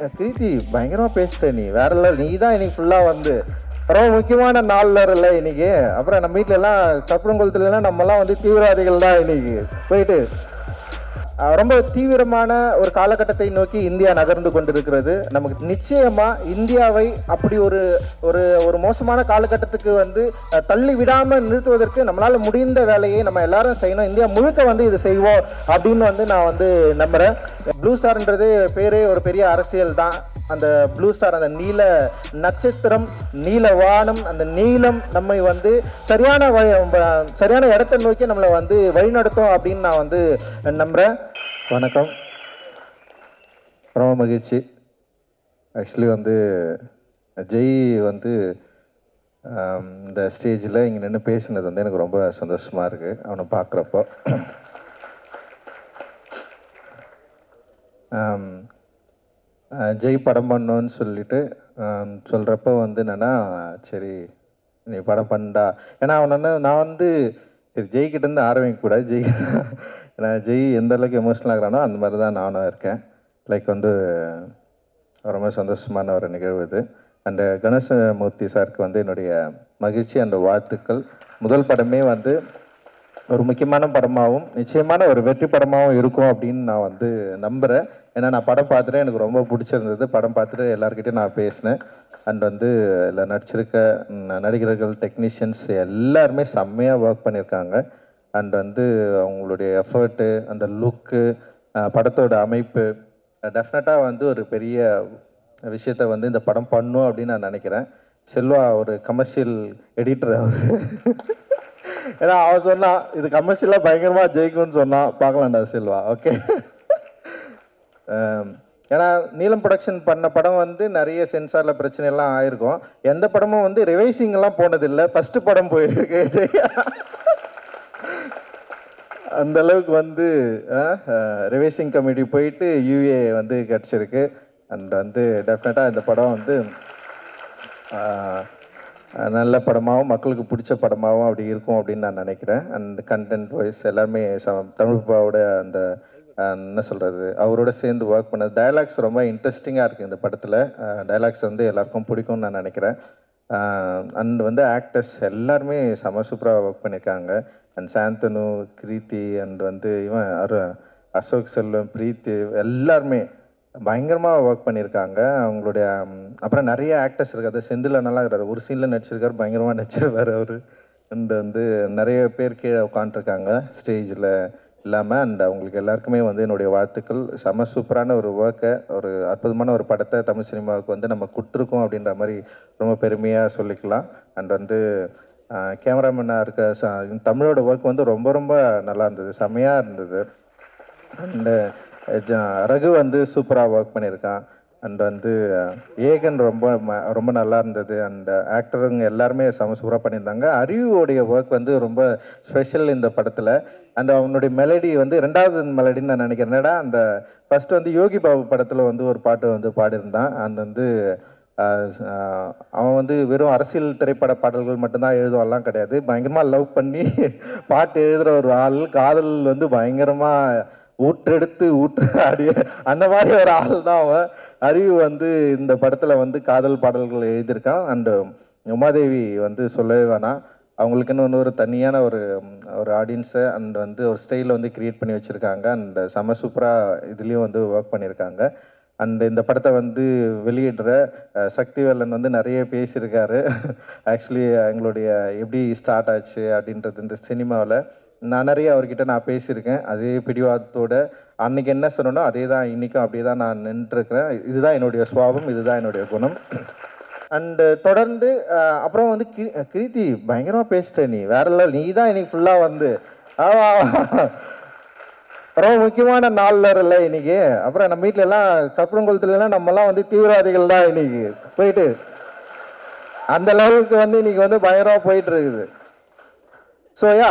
பிரீத்தி பயங்கரமா பேசிட்ட நீ. வேற இல்லை நீ தான் இன்னைக்கு ஃபுல்லா வந்து ரொம்ப முக்கியமான நாள்ல இல்லை இன்னைக்கு. அப்புறம் நம்ம வீட்ல எல்லாம் சப்புரங்குளத்துல எல்லாம் நம்ம எல்லாம் வந்து தீவிரவாதிகள் தான் இன்னைக்கு. போயிட்டு ரொம்ப தீவிரமான ஒரு காலகட்டத்தை நோக்கி இந்தியா நகர்ந்து கொண்டிருக்கிறது. நமக்கு நிச்சயமா இந்தியாவை அப்படி ஒரு ஒரு ஒரு மோசமான காலகட்டத்துக்கு வந்து தள்ளி விடாம நிறுத்துவதற்கு நம்மளால முடிந்த வேலையை நம்ம எல்லாரும் செய்யணும். இந்தியா முழுக்க வந்து இது செய்வோம் அப்படின்னு வந்து நான் வந்து நம்புறேன். ப்ளூ ஸ்டார்ன்றது பேரே ஒரு பெரிய அரசியல் தான். அந்த ப்ளூ ஸ்டார் அந்த நீல நட்சத்திரம் நீல வானம் அந்த நீளம் நம்மை வந்து சரியான வழி- சரியான இடத்தை நோக்கி நம்மளை வந்து வழிநடத்தும் அப்படின்னு நான் வந்து நம்புகிறேன் வணக்கம். ரொம்ப மகிழ்ச்சி. ஆக்சுவலி வந்து ஜெய் வந்து இந்த ஸ்டேஜில் இங்கே நின்று பேசினது வந்து எனக்கு ரொம்ப சந்தோஷமாக இருக்குது அவனை பார்க்குறப்போ ஜெய் படம் பண்ணோன்னு சொல்லிட்டு சொல்கிறப்ப வந்து என்னென்னா சரி நீ படம் பண்ணடா ஏன்னா அவன் என்ன நான் வந்து சரி ஜெய்கிட்டேருந்து ஆரம்பிக்கக்கூடாது ஜெய் ஏன்னா ஜெய் எந்த அளவுக்கு எமோஷனல் ஆகிறானோ அந்த மாதிரி தான் நானும் இருக்கேன். லைக் வந்து ரொம்ப சந்தோஷமான ஒரு நிகழ்வு இது. அண்ட் கணேசமூர்த்தி சாருக்கு வந்து என்னுடைய மகிழ்ச்சி அந்த வாழ்த்துக்கள். முதல் படமே வந்து ஒரு முக்கியமான படமாகவும் நிச்சயமான ஒரு வெற்றி படமாகவும் இருக்கும் அப்படின்னு நான் வந்து நம்புகிறேன் ஏன்னா நான் படம் பார்த்துட்டு எனக்கு ரொம்ப பிடிச்சிருந்தது. படம் பார்த்துட்டு எல்லாருக்கிட்டையும் நான் பேசினேன். அண்ட் வந்து இதில் நடிச்சிருக்க நடிகர்கள் டெக்னீஷியன்ஸ் எல்லாருமே செம்மையாக ஒர்க் பண்ணியிருக்காங்க அண்ட் வந்து அவங்களுடைய எஃபர்ட்டு அந்த லுக்கு படத்தோட அமைப்பு டெஃபினட்டாக வந்து ஒரு பெரிய விஷயத்த வந்து இந்த படம் பண்ணும் அப்படின்னு நான் நினைக்கிறேன். செல்வா ஒரு கமர்ஷியல் எடிட்டர் அவர். ஏன்னா அவன் சொன்னான் இது கமர்ஷியலாக பயங்கரமாக ஜெயிக்கும்னு சொன்னான். பார்க்கலாம்டா செல்வா. ஓகே ஏன்னா நீலம் ப்ரொடக்ஷன் பண்ண படம் வந்து நிறைய சென்சாரில் பிரச்சனை எல்லாம் ஆயிருக்கும். எந்த படமும் வந்து ரிவைசிங்லாம் போனதில்லை. ஃபஸ்ட்டு படம் போயிருக்கு. அந்த அளவுக்கு வந்து ரிவைசிங் கமிட்டி போயிட்டு யூஏ வந்து கிடச்சிருக்கு. அண்ட் வந்து டெஃபினட்டாக இந்த படம் வந்து நல்ல படமாகவும் மக்களுக்கு பிடிச்ச படமாகவும் அப்படி இருக்கும் அப்படின்னு நான் நினைக்கிறேன். அண்ட் கண்டென்ட் வைஸ் எல்லாருமே ச- தமிழ்பாவோட அந்த என்ன சொல்கிறது அவரோட சேர்ந்து ஒர்க் பண்ணது டயலாக்ஸ் ரொம்ப இன்ட்ரெஸ்டிங்காக இருக்குது இந்த படத்தில். டயலாக்ஸ் வந்து எல்லாருக்கும் பிடிக்கும்னு நான் நினைக்கிறேன். அண்ட் வந்து ஆக்டர்ஸ் எல்லாருமே செம சூப்பராக ஒர்க் பண்ணியிருக்காங்க அண்ட் சாந்தனு கிரீத்தி அண்ட் வந்து இவன் அரு அசோக் செல்வம் பிரீத்தி எல்லாருமே பயங்கரமாக ஒர்க் பண்ணியிருக்காங்க அவங்களுடைய அப்புறம் நிறைய ஆக்டர்ஸ் இருக்காது செந்தில் நல்லா இருக்கிறார். ஒரு சீனில் நடிச்சிருக்காரு. பயங்கரமாக நடிச்சிருவார் அவர். அண்ட் வந்து நிறைய பேர் கீழே உட்காந்துருக்காங்க ஸ்டேஜில் இல்லாமல் அண்ட் அவங்களுக்கு எல்லாருக்குமே வந்து என்னுடைய வாழ்த்துக்கள். செம சூப்பரான ஒரு ஒர்க்கை ஒரு அற்புதமான ஒரு படத்தை தமிழ் சினிமாவுக்கு வந்து நம்ம கொடுத்துருக்கோம் அப்படின்ற மாதிரி ரொம்ப பெருமையாக சொல்லிக்கலாம். அண்ட் வந்து கேமராமேனாக இருக்க ச- தமிழோட ஒர்க் வந்து ரொம்ப ரொம்ப நல்லா இருந்தது செம்மையாக இருந்தது. அண்டு ரகு வந்து சூப்பராக ஒர்க் பண்ணியிருக்கான். அண்ட் வந்து ஏகன் ரொம்ப ம- ரொம்ப நல்லா இருந்தது. அண்ட் ஆக்டருங்க எல்லாருமே செம சூப்பராக பண்ணியிருந்தாங்க. அறிவுடைய ஒர்க் வந்து ரொம்ப ஸ்பெஷல் இந்த படத்தில். அண்ட் அவனுடைய மெலடி வந்து ரெண்டாவது மெலடின்னு நான் நினைக்கிறேன். என்னடா அந்த ஃபஸ்ட்டு வந்து யோகி பாபு படத்தில் வந்து ஒரு பாட்டு வந்து பாடியிருந்தான். அந்த வந்து அவன் வந்து வெறும் அரசியல் திரைப்பட பாடல்கள் மட்டும்தான் எழுதுவான்லாம் கிடையாது. பயங்கரமாக லவ் பண்ணி பாட்டு எழுதுகிற ஒரு ஆள் காதல் வந்து பயங்கரமாக ஊற்றெடுத்து ஊற்று ஆடிய அந்த மாதிரி ஒரு ஆள் தான் அவன். அறிவு வந்து இந்த படத்தில் வந்து காதல் பாடல்கள் எழுதியிருக்கான். அண்டு உமாதேவி வந்து சொல்லவே வேணாம். அவங்களுக்குன்னு இன்னொரு தனியான ஒரு ஒரு ஆடியன்ஸை அண்ட் வந்து ஒரு ஸ்டைலில் வந்து க்ரியேட் பண்ணி வச்சுருக்காங்க. அண்ட் செம சூப்பராக இதுலேயும் வந்து ஒர்க் பண்ணியிருக்காங்க. அண்ட் இந்த படத்தை வந்து வெளியிடுற சக்திவேலன் வந்து நிறைய பேசியிருக்காரு. ஆக்சுவலி எங்களுடைய எப்படி ஸ்டார்ட் ஆச்சு அப்படின்றது இந்த சினிமாவில் நான் நிறைய அவர்கிட்ட நான் பேசியிருக்கேன். அதே பிடிவாதத்தோட அன்னைக்கு என்ன சொன்னோ அதே தான் இன்றைக்கும் அப்படியே தான் நான் நின்றுருக்கிறேன். இதுதான் என்னுடைய சுவாபம் இதுதான் என்னுடைய குணம். அண்டு தொடர்ந்து அப்புறம் வந்து கி கிருதி பயங்கரமாக பேசிட்ட நீ. வேற இல்லை நீ தான் இன்னைக்கு ஃபுல்லாக வந்து ஆமா. ரொம்ப முக்கியமான நாளில் இல்லை இன்னைக்கு. அப்புறம் நம்ம வீட்டிலலாம் கப்பலங்குளத்துலலாம் நம்மலாம் வந்து தீவிரவாதிகள் தான் இன்னைக்கு. போயிட்டு அந்த லெவலுக்கு வந்து இன்னைக்கு வந்து பயங்கரமாக போயிட்டு இருக்குது. ஸோ யா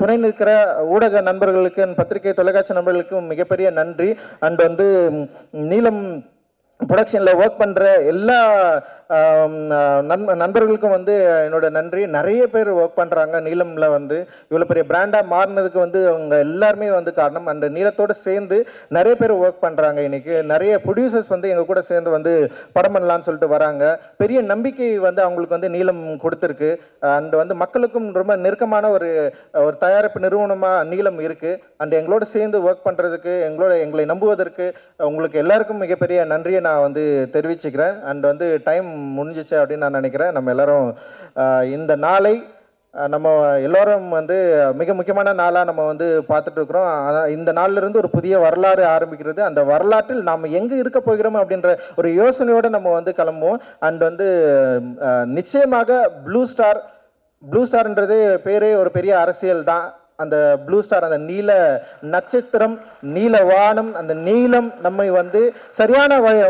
துணை நிற்கிற ஊடக நண்பர்களுக்கு பத்திரிகை தொலைக்காட்சி நண்பர்களுக்கும் மிகப்பெரிய நன்றி. அண்ட் வந்து நீளம் ப்ரொடக்ஷனில் ஒர்க் பண்ணுற எல்லா நண்பர்களுக்கும் வந்து என்னோட நன்றி. நிறைய பேர் ஒர்க் பண்ணுறாங்க நீலமில் வந்து இவ்வளோ பெரிய பிராண்டாக மாறினதுக்கு வந்து அவங்க எல்லாருமே வந்து காரணம். அந்த நீளத்தோடு சேர்ந்து நிறைய பேர் ஒர்க் பண்ணுறாங்க இன்னைக்கு. நிறைய ப்ரொடியூசர்ஸ் வந்து எங்கள் கூட சேர்ந்து வந்து படம் பண்ணலான்னு சொல்லிட்டு வராங்க. பெரிய நம்பிக்கை வந்து அவங்களுக்கு வந்து நீளம் கொடுத்துருக்கு. அண்ட் வந்து மக்களுக்கும் ரொம்ப நெருக்கமான ஒரு ஒரு தயாரிப்பு நிறுவனமாக நீளம் இருக்குது அண்ட் எங்களோட சேர்ந்து ஒர்க் பண்ணுறதுக்கு எங்களோட எங்களை நம்புவதற்கு உங்களுக்கு எல்லாருக்கும் மிகப்பெரிய நன்றியை நான் வந்து தெரிவிச்சுக்கிறேன். அண்ட் வந்து டைம் முடிஞ்சிச்சு அப்படின்னு நான் நினைக்கிறேன். நம்ம எல்லோரும் இந்த நாளை நம்ம எல்லோரும் வந்து மிக முக்கியமான நாளாக நம்ம வந்து பார்த்துட்டு இருக்கிறோம். ஆனால் இந்த நாளிலிருந்து ஒரு புதிய வரலாறு ஆரம்பிக்கிறது. அந்த வரலாற்றில் நாம் எங்கே இருக்க போகிறோம் அப்படின்ற ஒரு யோசனையோடு நம்ம வந்து கிளம்புவோம். அண்ட் வந்து நிச்சயமாக ப்ளூ ஸ்டார் ப்ளூ ஸ்டார்ன்றது பேரே ஒரு பெரிய அரசியல் தான். அந்த ப்ளூ ஸ்டார் அந்த நீல நட்சத்திரம் நீல வானம் அந்த நீளம் நம்மை வந்து சரியான வழி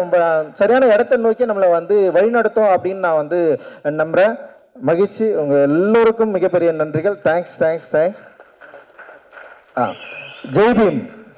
சரியான இடத்தை நோக்கி நம்மளை வந்து வழிநடத்தும் அப்படின்னு நான் வந்து நம்புகிறேன் மகிழ்ச்சி. உங்கள் எல்லோருக்கும் மிகப்பெரிய நன்றிகள். தேங்க்ஸ் தேங்க்ஸ் தேங்க்ஸ் ஆ ஜெய்பீம்